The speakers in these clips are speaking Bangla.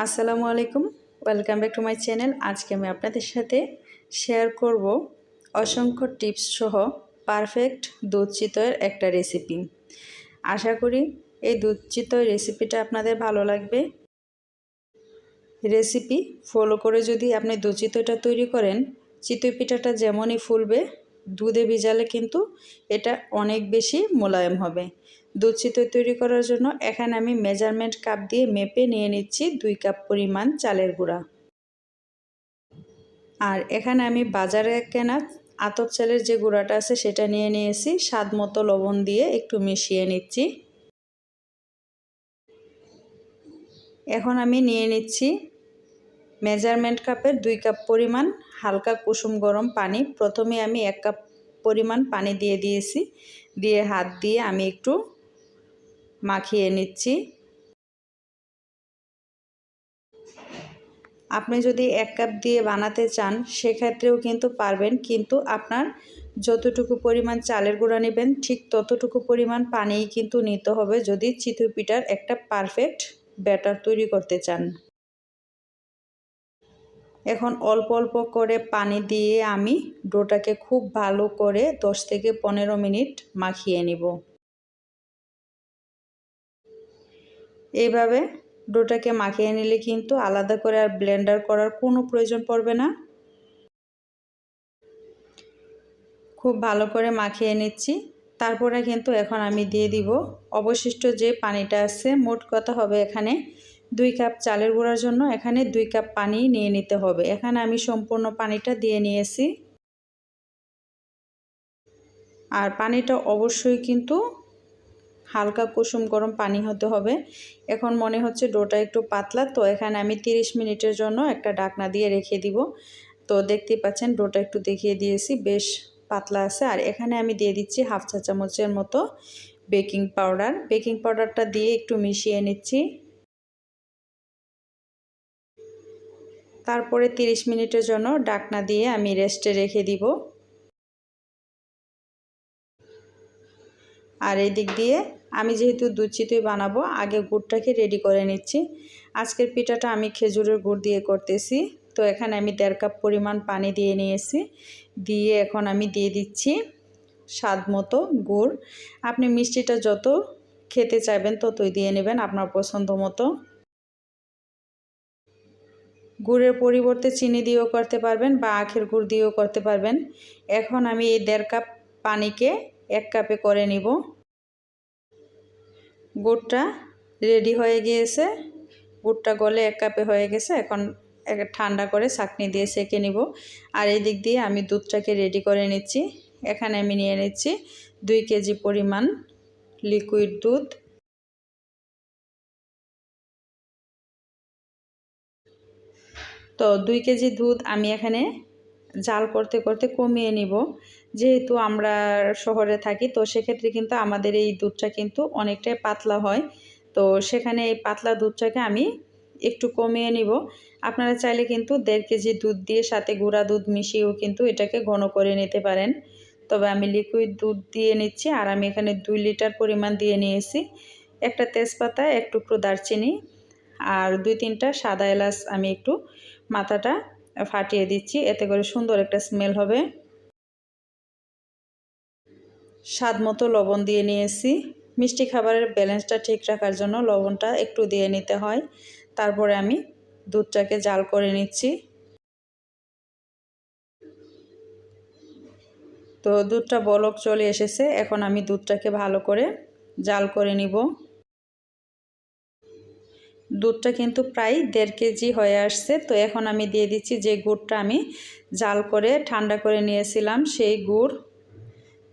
আসসালামু আলাইকুম। Welcome back to my channel আজকে আমি আপনাদের সাথে শেয়ার করব অসংখ্য টিপস সহ পারফেক্ট দুধ চিতয়ের একটা রেসিপি আশা করি এই দুধ চিতই রেসিপিটা আপনাদের ভালো লাগবে। রেসিপি ফলো করে যদি আপনি দুধ চিতইটা তৈরি করেন, চিতই পিঠাটা যেমনই ফুলবে, দুধে ভিজালে কিন্তু এটা অনেক বেশি মোলায়েম হবে। দুধ চিতই তৈরি করার জন্য এখানে আমি মেজারমেন্ট কাপ দিয়ে মেপে নিয়ে নিচ্ছি দুই কাপ পরিমাণ চালের গুঁড়া। আর এখানে আমি বাজারে কেনা আতপ চালের যে গুঁড়াটা আছে সেটা নিয়ে নিয়েছি, স্বাদ মতো লবণ দিয়ে একটু মিশিয়ে নিচ্ছি। এখন আমি নিয়ে নিচ্ছি মেজারমেন্ট কাপের দুই কাপ পরিমাণ হালকা কুসুম গরম পানি। প্রথমে আমি এক কাপ পরিমাণ পানি দিয়ে দিয়েছি, দিয়ে হাত দিয়ে আমি একটু মাখিয়ে নিচ্ছি। আপনি যদি এক কাপ দিয়ে বানাতে চান, সেক্ষেত্রেও কিন্তু পারবেন। কিন্তু আপনার যতটুকু পরিমাণ চালের গুঁড়া নেবেন, ঠিক ততটুকু পরিমাণ পানিই কিন্তু নিতে হবে যদি চিতই পিঠার একটা পারফেক্ট ব্যাটার তৈরি করতে চান। এখন অল্প অল্প করে পানি দিয়ে আমি ডোটাকে খুব ভালো করে দশ থেকে পনেরো মিনিট মাখিয়ে নিব। এইভাবে ডোটাকে মাখিয়ে নিলে কিন্তু আলাদা করে আর ব্লেন্ডার করার কোনো প্রয়োজন পড়বে না। খুব ভালো করে মাখিয়ে নিচ্ছি। তারপরে কিন্তু এখন আমি দিয়ে দিব অবশিষ্ট যে পানিটা আছে, মোট কথা হবে এখানে দুই কাপ চালের গুঁড়ার জন্য এখানে দুই কাপ পানি নিয়ে নিতে হবে। এখানে আমি সম্পূর্ণ পানিটা দিয়ে নিয়েছি। আর পানিটা অবশ্যই কিন্তু হালকা কুসুম গরম পানি হতে হবে। এখন মনে হচ্ছে ডোটা একটু পাতলা, তো এখানে আমি 30 মিনিটের জন্য একটা ডাকনা দিয়ে রেখে দিব। তো দেখতেই পাচ্ছেন ডোটা একটু দেখিয়ে দিয়েছি, বেশ পাতলা আছে। আর এখানে আমি দিয়ে দিচ্ছি হাফ চা চামচের মতো বেকিং পাউডার। বেকিং পাউডারটা দিয়ে একটু মিশিয়ে নিচ্ছি। তারপরে 30 মিনিটের জন্য ডাকনা দিয়ে আমি রেস্টে রেখে দিব। আর এই দিক দিয়ে আমি যেহেতু দুধ চিতই বানাবো, আগে গুড়টাকে রেডি করে নিচ্ছি। আজকের পিঠাটা আমি খেজুরের গুড় দিয়ে করতেছি। তো এখানে আমি দেড় কাপ পরিমাণ পানি দিয়ে নিয়েছি। দিয়ে এখন আমি দিয়ে দিচ্ছি স্বাদ মতো গুড়। আপনি মিষ্টিটা যত খেতে চাইবেন ততই দিয়ে নেবেন আপনার পছন্দ মতো। গুড়ের পরিবর্তে চিনি দিয়েও করতে পারবেন বা আখের গুড় দিয়েও করতে পারবেন। এখন আমি এই দেড় কাপ পানিকে এক কাপে করে নিব। গুড়টা রেডি হয়ে গিয়েছে। গুড়টা গলে এক কাপে হয়ে গেছে। এখন ঠান্ডা করে চাকনি দিয়ে সেঁকে নিব। আর এই দিক দিয়ে আমি দুধটাকে রেডি করে নিচ্ছি। এখানে আমি নিয়ে নিচ্ছি দুই কেজি পরিমাণ লিকুইড দুধ। তো দুই কেজি দুধ আমি এখানে জাল করতে করতে কমিয়ে নিব। যেহেতু আমরা শহরে থাকি, তো সেক্ষেত্রে কিন্তু আমাদের এই দুধটা কিন্তু অনেকটাই পাতলা হয়। তো সেখানে এই পাতলা দুধটাকে আমি একটু কমিয়ে নিব। আপনারা চাইলে কিন্তু দেড় কেজি দুধ দিয়ে সাথে গুঁড়া দুধ মিশিয়েও কিন্তু এটাকে ঘন করে নিতে পারেন। তবে আমি লিকুইড দুধ দিয়ে নিচ্ছি আর আমি এখানে দুই লিটার পরিমাণ দিয়ে নিয়েছি। একটা তেজপাতা, এক টুকরো দারচিনি আর দুই তিনটা সাদা এলাচ আমি একটু মাথাটা ফাটিয়ে দিচ্ছি, এতে করে সুন্দর একটা স্মেল হবে। স্বাদ মতো লবণ দিয়ে নিয়েছি। মিষ্টি খাবারের ব্যালেন্সটা ঠিক রাখার জন্য লবণটা একটু দিয়ে নিতে হয়। তারপরে আমি দুধটাকে জাল করে নিচ্ছি। তো দুধটা বলক চলে এসেছে, এখন আমি দুধটাকে ভালো করে জাল করে নিব। দুধটা কিন্তু প্রায় দেড় কেজি হয়ে আসছে। তো এখন আমি দিয়ে দিচ্ছি যে গুড়টা আমি জাল করে, ঠান্ডা করে নিয়েছিলাম সেই গুড়।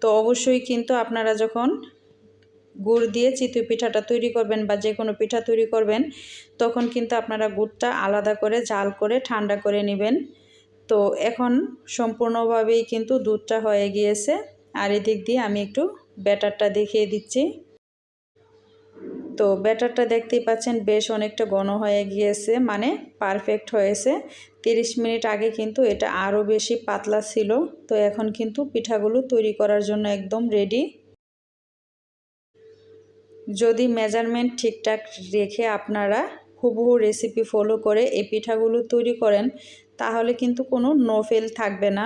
তো অবশ্যই কিন্তু আপনারা যখন গুড় দিয়ে চিতই পিঠাটা তৈরি করবেন বা যে কোনো পিঠা তৈরি করবেন, তখন কিন্তু আপনারা গুড়টা আলাদা করে জাল করে, ঠান্ডা করে নেবেন। তো এখন সম্পূর্ণভাবেই কিন্তু দুধটা হয়ে গিয়েছে। আর এদিক দিয়ে আমি একটু ব্যাটারটা দেখিয়ে দিচ্ছি। তো ব্যাটারটা দেখতেই পাচ্ছেন বেশ অনেকটা ঘন হয়ে গিয়েছে মানে পারফেক্ট হয়েছে। 30 মিনিট আগে কিন্তু এটা আরও বেশি পাতলা ছিল, তো এখন কিন্তু পিঠাগুলো তৈরি করার জন্য একদম রেডি যদি মেজারমেন্ট ঠিকঠাক রেখে আপনারা হুবহু রেসিপি ফলো করে এই পিঠাগুলো তৈরি করেন, তাহলে কিন্তু কোনো নোফেল থাকবে না।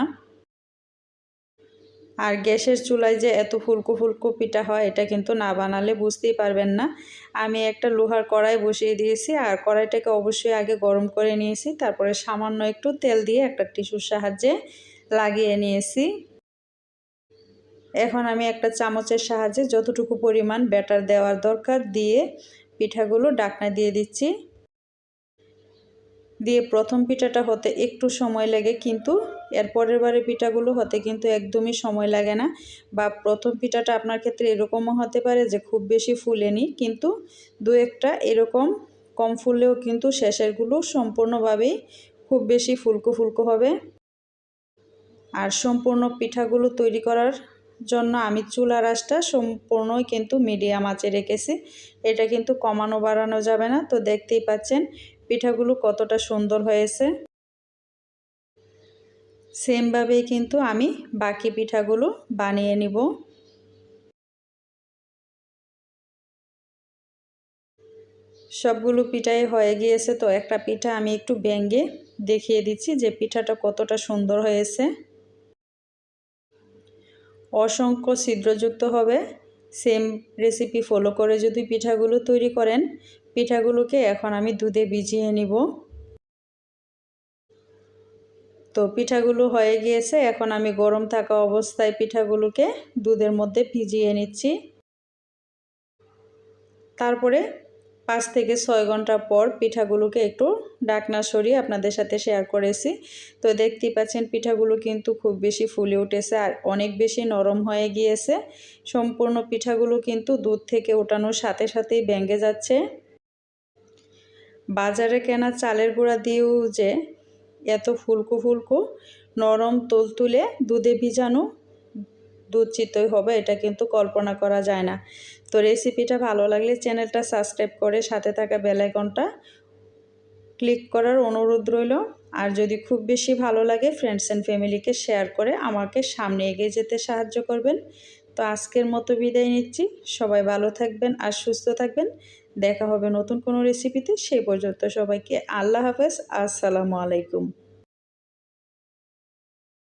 আর গ্যাসের চুলায় যে এত ফুলকো ফুলকো পিঠা হয়, এটা কিন্তু না বানালে বুঝতেই পারবেন না। আমি একটা লোহার কড়াই বসিয়ে দিয়েছি, আর কড়াইটাকে অবশ্যই আগে গরম করে নিয়েছি, তারপরে সামান্য একটু তেল দিয়ে একটা টিস্যুর সাহায্যে লাগিয়ে নিয়েছি। এখন আমি একটা চামচের সাহায্যে যতটুকু পরিমাণ ব্যাটার দেওয়ার দরকার দিয়ে পিঠাগুলো ডাকনা দিয়ে দিচ্ছি। দিয়ে প্রথম পিঠাটা হতে একটু সময় লাগে, কিন্তু এর পরের বারে পিঠাগুলো হতে কিন্তু একদমই সময় লাগে না বা প্রথম পিঠাটা আপনার ক্ষেত্রে এরকমও হতে পারে যে খুব বেশি ফুলেনি, কিন্তু দু একটা এরকম কম ফুললেও কিন্তু শেষেরগুলো সম্পূর্ণভাবেই খুব বেশি ফুলকো ফুলকো হবে। আর সম্পূর্ণ পিঠাগুলো তৈরি করার জন্য আমি চুলা রাসটা সম্পূর্ণই কিন্তু মিডিয়াম আঁচে রেখেছি। এটা কিন্তু কমানো বাড়ানো যাবে না। তো দেখতেই পাচ্ছেন পিঠাগুলো কতটা সুন্দর হয়েছে। সেমভাবেই কিন্তু আমি বাকি পিঠাগুলো বানিয়ে নিব। সবগুলো পিঠাই হয়ে গিয়েছে তো একটা পিঠা আমি একটু ব্যঙ্গে দেখিয়ে দিচ্ছি যে পিঠাটা কতটা সুন্দর হয়েছে। অসংখ্য ছিদ্রযুক্ত হবে। সেম রেসিপি ফলো করে যদি পিঠাগুলো তৈরি করেন, পিঠাগুলোকে এখন আমি দুধে ভিজিয়ে নিব। তো পিঠাগুলো হয়ে গিয়েছে। এখন আমি গরম থাকা অবস্থায় পিঠাগুলোকে দুধের মধ্যে ভিজিয়ে নিচ্ছি। তারপরে পাঁচ থেকে ছয় ঘণ্টা পর পিঠাগুলোকে একটু ডাকনা সরিয়ে আপনাদের সাথে শেয়ার করেছি। তো দেখতেই পাচ্ছেন, পিঠাগুলো কিন্তু খুব বেশি ফুলে উঠেছে আর অনেক বেশি নরম হয়ে গিয়েছে। সম্পূর্ণ পিঠাগুলো কিন্তু দুধ থেকে ওঠানোর সাথে সাথেই ভেঙে যাচ্ছে। বাজারে কেনা চালের গুঁড়া দিয়েও যে এত ফুলকো ফুলকো, নরম তুলে দুধে ভিজানো দুধ চিতই হবে, এটা কিন্তু কল্পনা করা যায় না। তো রেসিপিটা ভালো লাগলে চ্যানেলটা সাবস্ক্রাইব করে সাথে থাকা বেলাইকনটা ক্লিক করার অনুরোধ রইল। আর যদি খুব বেশি ভালো লাগে ফ্রেন্ডস অ্যান্ড ফ্যামিলিকে শেয়ার করে আমাকে সামনে এগিয়ে যেতে সাহায্য করবেন। তো আজকের মতো বিদায় নিচ্ছি। সবাই ভালো থাকবেন আর সুস্থ থাকবেন। দেখা হবে নতুন কোনো রেসিপিতে সেই পর্যন্ত সবাইকে আল্লাহ হাফেজ। আসসালামু আলাইকুম।